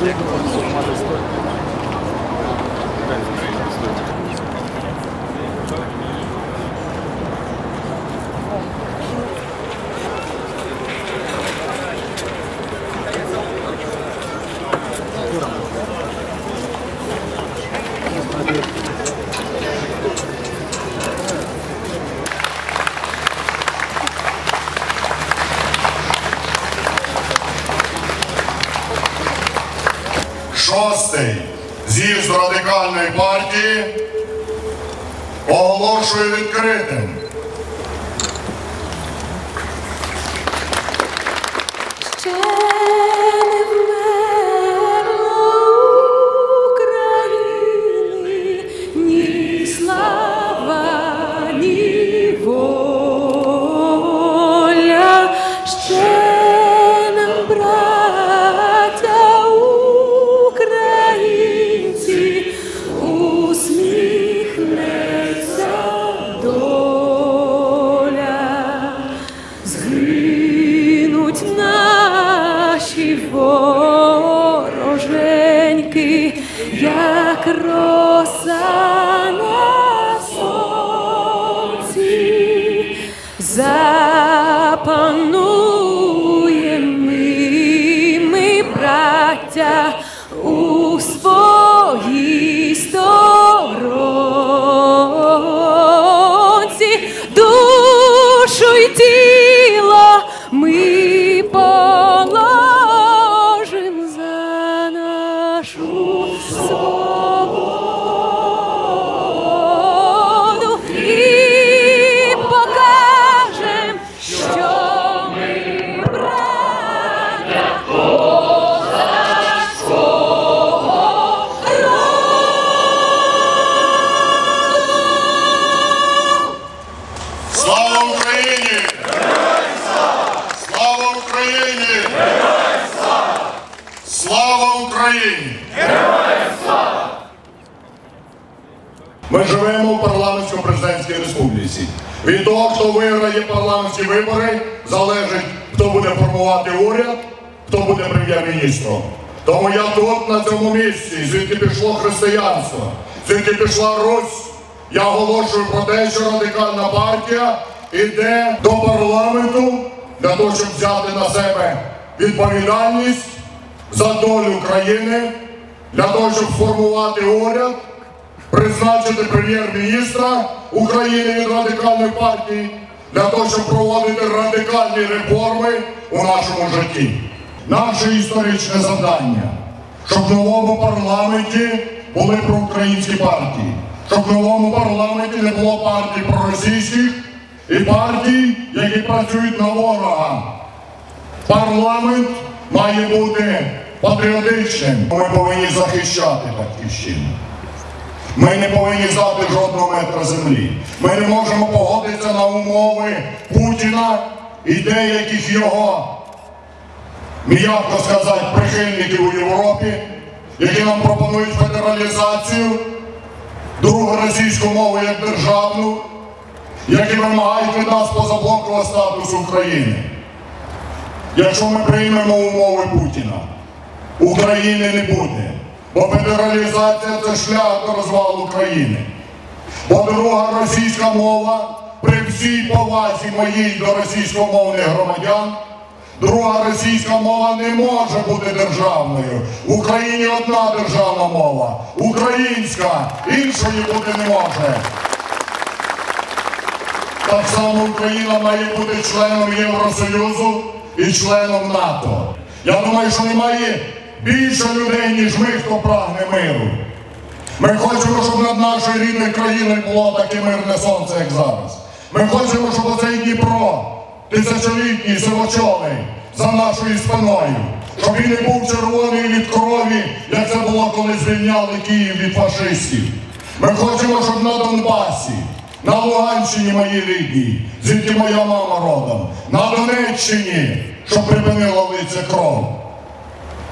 об'єкт, формати стоїть. Шостий з'їзд радикальної партії оголошую відкритим. Ще браття, у своїй сторонці, душу й тіло Слава Україні! Слава Україні! Слава Україні! Ми живемо в парламентсько-президентській республіці. Від того, хто виграє парламентські вибори, залежить, хто буде формувати уряд, хто буде прем'єр-міністром. Тому я тут, на цьому місці, звідки пішло християнство, звідки пішла Русь, я оголошую про те, що радикальна партія йде до парламенту для того, щоб взяти на себе відповідальність за долю країни, для того, щоб формувати уряд, призначити прем'єр-міністра України від радикальної партії, для того, щоб проводити радикальні реформи у нашому житті. Наше історичне завдання, щоб в новому парламенті були проукраїнські партії, щоб в новому парламенті не було партій проросійських і партій, які працюють на ворога. Парламент має бути патріотичним. Ми повинні захищати батьківщину. Ми не повинні здати жодного метра землі. Ми не можемо погодитися на умови Путіна і деяких його, м'яко сказати, прихильників у Європі, які нам пропонують федералізацію, другу російську мову як державну, які вимагають від нас позаблокового статусу України. Якщо ми приймемо умови Путіна, України не буде. Бо федералізація це шлях до розвалу країни. Бо друга російська мова при всій повазі моїй до російськомовних громадян, друга російська мова не може бути державною. В Україні одна державна мова, українська, іншої бути не може. Так само Україна має бути членом Євросоюзу і членом НАТО. Я думаю, що немає більше людей, ніж ми, хто прагне миру. Ми хочемо, щоб над нашою рідною країною було таке мирне сонце, як зараз. Ми хочемо, щоб оцей Дніпро, тисячолітній, сивочолий, за нашою спиною, щоб він не був червоний від крові, як це було, коли звільняли Київ від фашистів. Ми хочемо, щоб на Донбасі, на Луганщині моїй рідній, звідки моя мама родом, на Донеччині, щоб припинила лиця кров.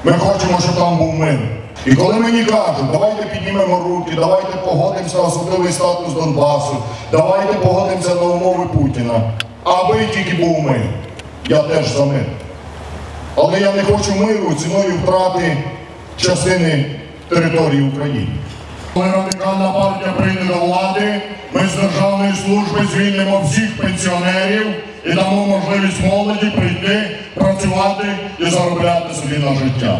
Ми хочемо, щоб там був мир. І коли мені кажуть, давайте піднімемо руки, давайте погодимося на особливий статус Донбасу, давайте погодимося на умови Путіна, аби тільки був мир. Я теж за мир. Але я не хочу миру ціною втрати частини території України. Коли радикальна партія прийде до влади, ми з державної служби звільнимо всіх пенсіонерів і дамо можливість молоді прийти, працювати і заробляти собі на життя.